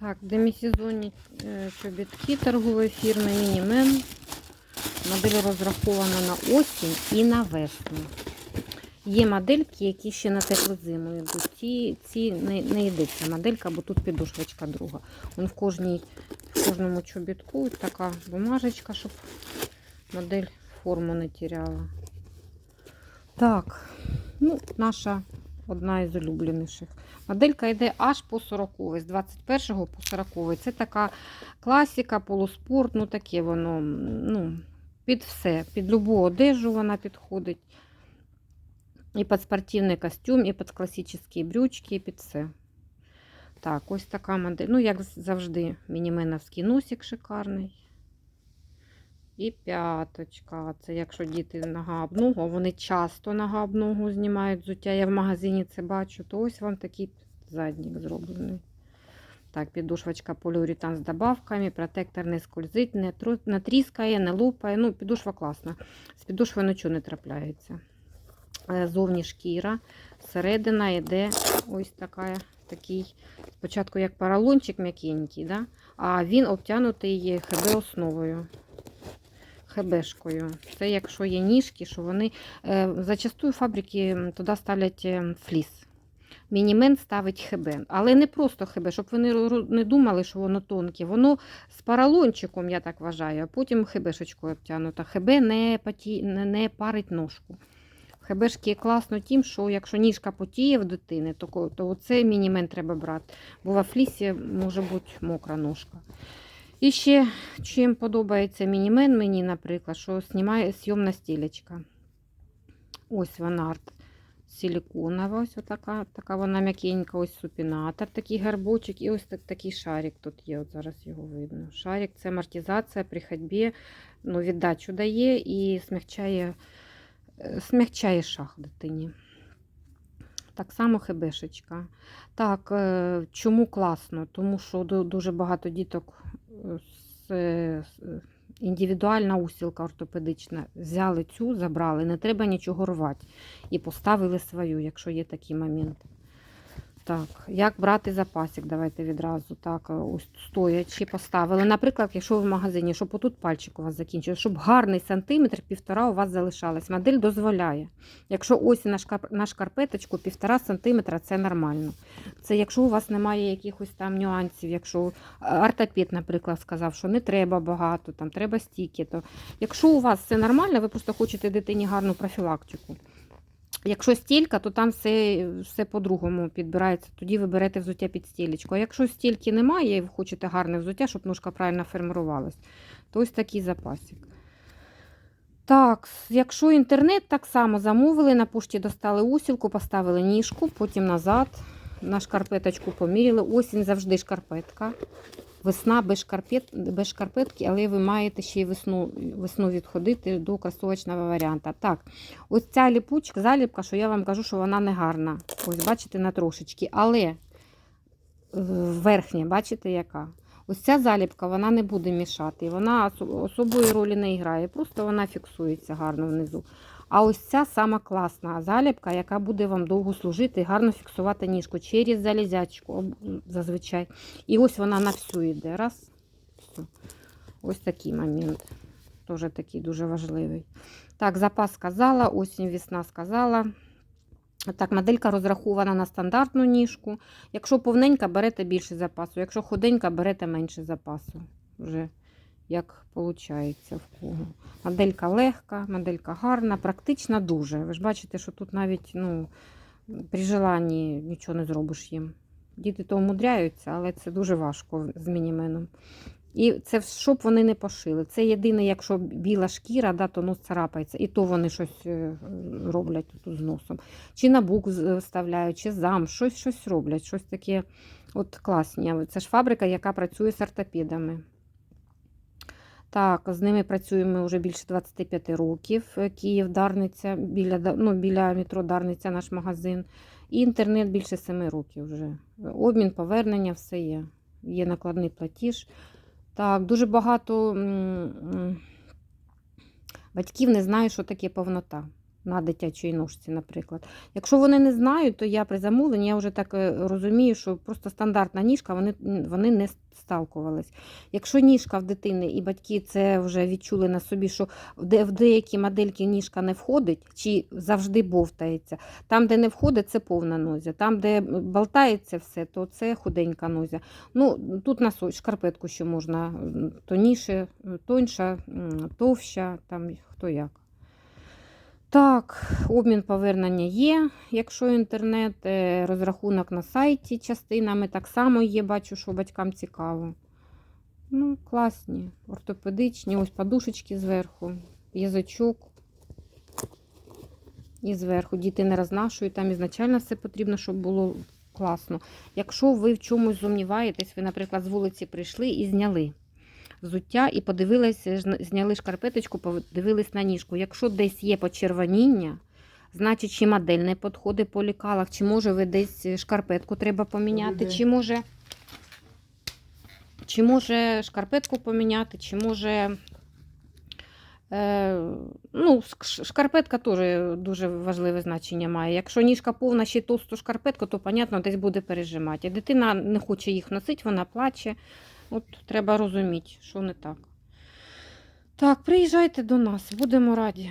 Так, демісезонні е, чобітки торгової фірми Мінімен. Модель розрахована на осінь і на весну. Є модельки, які ще на теплу зиму йдуть. Ці, ці не, не йде ця моделька, бо тут підошвочка друга. Вон в, кожній, в кожному чобітку така бумажечка, щоб модель форму не теряла. Так, ну, наша одна із улюбленіших. Моделька йде аж по 40 з 21 по 40 Це така класика, полуспорт, ну таке воно ну, під все. Під любу одежу вона підходить. І під спортивний костюм, і під класичні брючки, і під все. Так, ось така модель. Ну, як завжди, мініменовський носик шикарний. І п'яточка. Це якщо діти а вони часто ногу знімають взуття. Я в магазині це бачу, то ось вам такий заднік зроблений. Так, підушвачка поліуретан з добавками, протектор не скользить, не, тру- не тріскає, не лупає. Ну, підушва класна. З підушвою нічого не трапляється. Е, Зовні шкіра, середина йде ось така, такий, спочатку як поролончик м'якенький, да? а він обтянутий ХБ основою. ХБшкою. Це якщо є ніжки, що вони е, зачастую фабрики туди ставлять е, фліс. Мінімен ставить ХБ. Але не просто ХБ, щоб вони не думали, що воно тонке. Воно з поролончиком, я так вважаю, а потім ХБшечкою обтягнуто. ХБ не, поті... не, парить ножку. ХБшки класно тим, що якщо ніжка потіє в дитини, то, то оцей мінімен треба брати. Бо в флісі може бути мокра ножка. І ще чим подобається мінімен мені, наприклад, що знімає зйомна стілечка. Ось вона силіконова, ось така, така вона м'якенька, ось супінатор, такий гарбочок, і ось так, такий шарик тут є. От зараз його видно. Шарик це амортизація при ходьбі, ну, віддачу дає і смягчає, е, смягчає шах дитині. Так само хебешечка. Так, е, чому класно? Тому що дуже багато діток індивідуальна усілка ортопедична. Взяли цю, забрали, не треба нічого рвати. І поставили свою, якщо є такі моменти. Так, як брати запасик? Давайте відразу. Так, е, ось стоячи поставили. Наприклад, якщо ви в магазині, щоб отут пальчик у вас закінчився, щоб гарний сантиметр, півтора у вас залишалось. Модель дозволяє. Якщо ось на, шкарпеточку півтора сантиметра, це нормально. Це якщо у вас немає якихось там нюансів, якщо е, ортопед, наприклад, сказав, що не треба багато, там треба стільки, то якщо у вас все нормально, ви просто хочете дитині гарну профілактику. Якщо стілька, то там все, все по-другому підбирається. Тоді ви берете взуття під стілечку. А якщо стільки немає, і ви хочете гарне взуття, щоб ножка правильно формувалась, то ось такий запасик. Так, якщо інтернет, так само замовили, на пошті достали усілку, поставили ніжку, потім назад, на шкарпеточку поміряли. Осінь завжди шкарпетка. Весна без, шкарпет, без шкарпетки, але ви маєте ще й весну, весну відходити до кросовочного варіанта. Так, ось ця ліпучка, заліпка, що я вам кажу, що вона не гарна. Ось бачите, на трошечки. Але е, верхня, бачите, яка? Ось ця заліпка вона не буде мішати. Вона осо- особої ролі не грає. Просто вона фіксується гарно внизу. А ось ця сама класна заліпка, яка буде вам довго служити і гарно фіксувати ніжку через залізячку зазвичай. І ось вона на всю йде. Раз. Все. Ось такий момент. Теж такий дуже важливий. Так, запас сказала, осінь, весна сказала. Так, моделька розрахована на стандартну ніжку. Якщо повненька, берете більше запасу. Якщо худенька, берете менше запасу. Вже як виходить в кого. Моделька легка, моделька гарна, практична дуже. Ви ж бачите, що тут навіть ну, при желанні нічого не зробиш їм. Діти то умудряються, але це дуже важко з мініменом. І це щоб вони не пошили. Це єдине, якщо біла шкіра, да, то нос царапається. І то вони щось е, роблять тут з носом. Чи на бук вставляють, чи зам, щось, щось роблять, щось таке от класні. Це ж фабрика, яка працює з ортопедами. Так, з ними працюємо вже більше 25 років. Е, Київ, Дарниця, біля, ну, біля метро Дарниця наш магазин. І інтернет більше 7 років вже. Обмін, повернення, все є. Є накладний платіж. Так, дуже багато батьків не знають, що таке повнота. На дитячій ножці, наприклад. Якщо вони не знають, то я при замовленні я вже так е, розумію, що просто стандартна ніжка, вони, вони не сталкувались. Якщо ніжка в дитини і батьки це вже відчули на собі, що в деякі модельки ніжка не входить чи завжди бовтається, там, де не входить, це повна нозя. Там, де болтається все, то це худенька нозя. Ну, тут на шкарпетку ще можна тоніше, тоньша, товща, там хто як. Так, обмін повернення є, якщо інтернет, е, розрахунок на сайті частинами так само є, бачу, що батькам цікаво. Ну, класні, ортопедичні, ось подушечки зверху, язичок. І зверху діти не рознашують, там ізначально все потрібно, щоб було класно. Якщо ви в чомусь сумніваєтесь, ви, наприклад, з вулиці прийшли і зняли взуття і подивилися, зняли шкарпеточку, подивились на ніжку. Якщо десь є почервоніння, значить, чи модель не підходить по лікалах, чи може ви десь шкарпетку треба поміняти, чи може, чи може шкарпетку поміняти, чи може. Е, ну, шкарпетка теж дуже важливе значення має. Якщо ніжка повна ще товсту шкарпетку, то, понятно, десь буде пережимати. А дитина не хоче їх носити, вона плаче. От треба розуміти, що не так. Так, приїжджайте до нас, будемо раді.